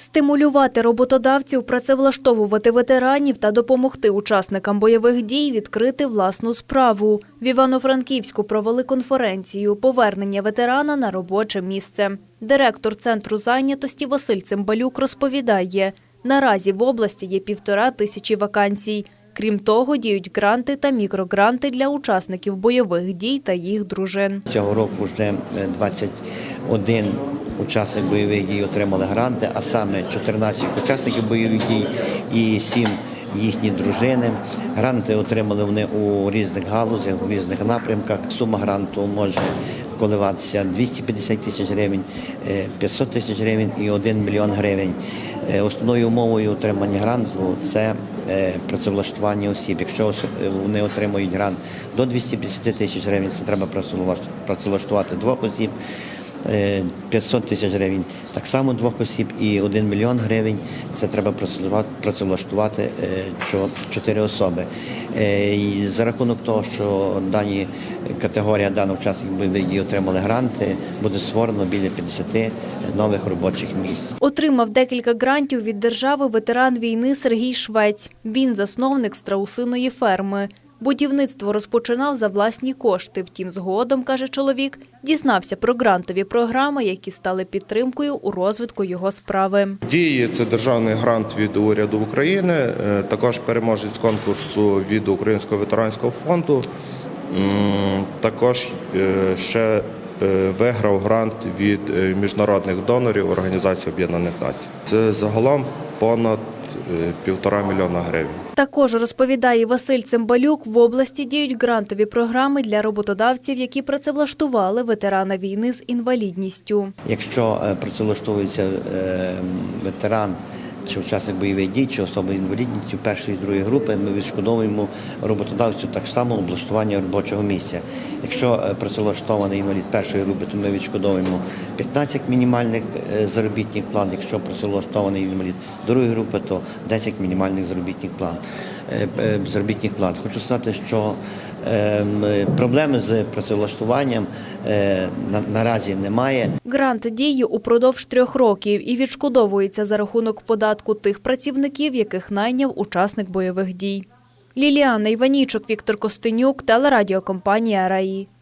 Стимулювати роботодавців, працевлаштовувати ветеранів та допомогти учасникам бойових дій відкрити власну справу. В Івано-Франківську провели конференцію «Повернення ветерана на робоче місце». Директор Центру зайнятості Василь Цимбалюк розповідає, наразі в області є півтора тисячі вакансій. Крім того, діють гранти та мікрогранти для учасників бойових дій та їх дружин. Цього року вже е, 21 учасник бойових дій отримали гранти, а саме 14 учасників бойових дій і 7 їхні дружини. Гранти отримали вони у різних галузях, у різних напрямках. Сума гранту може коливатися 250 тисяч гривень, е, 500 тисяч гривень і 1 мільйон гривень. Е, Основною умовою отримання гранту це е, працевлаштування осіб. Якщо е, вони отримують грант до 250 тисяч гривень, це треба працевлаштувати двох осіб. Е, 500 тисяч гривень так само двох осіб і 1 мільйон гривень це треба працевлаштувати- працевлаштувати чо- чотири особи. І за рахунок того, що дані категорія даних учасників дій отримали гранти, буде створено біля 50 нових робочих місць. Отримав декілька грантів від держави ветеран війни Сергій Швець. Він засновник страусиної ферми. Будівництво розпочинав за власні кошти. Втім, згодом, каже чоловік, дізнався про грантові програми, які стали підтримкою у розвитку його справи. Діє це державний грант від уряду України, е, також переможець конкурсу від Українського ветеранського фонду. Також е, ще виграв грант від е, міжнародних донорів Організації Об'єднаних Націй. Це загалом понад е, півтора мільйона гривень. Також розповідає Василь Цимбалюк, в області діють грантові програми для роботодавців, які працевлаштували ветерана війни з інвалідністю. Якщо е, працевлаштовується е, ветеран чи учасник бойових дій, чи особи інвалідністю першої і другої групи, ми відшкодовуємо роботодавцю так само облаштування робочого місця. Якщо е, працевлаштований інвалід першої групи, то ми відшкодовуємо 15 мінімальних е, заробітних план. Якщо працевлаштований інвалід другої групи, то 10 мінімальних заробітних плат. Е, е, Заробітних плат. Хочу сказати, що ем, проблеми з працевлаштуванням е, на- наразі немає. Грант діє упродовж трьох років і відшкодовується за рахунок податку тих працівників, яких найняв учасник бойових дій. Ліліана Іванічок, Віктор Костенюк, телерадіокомпанія «Раї».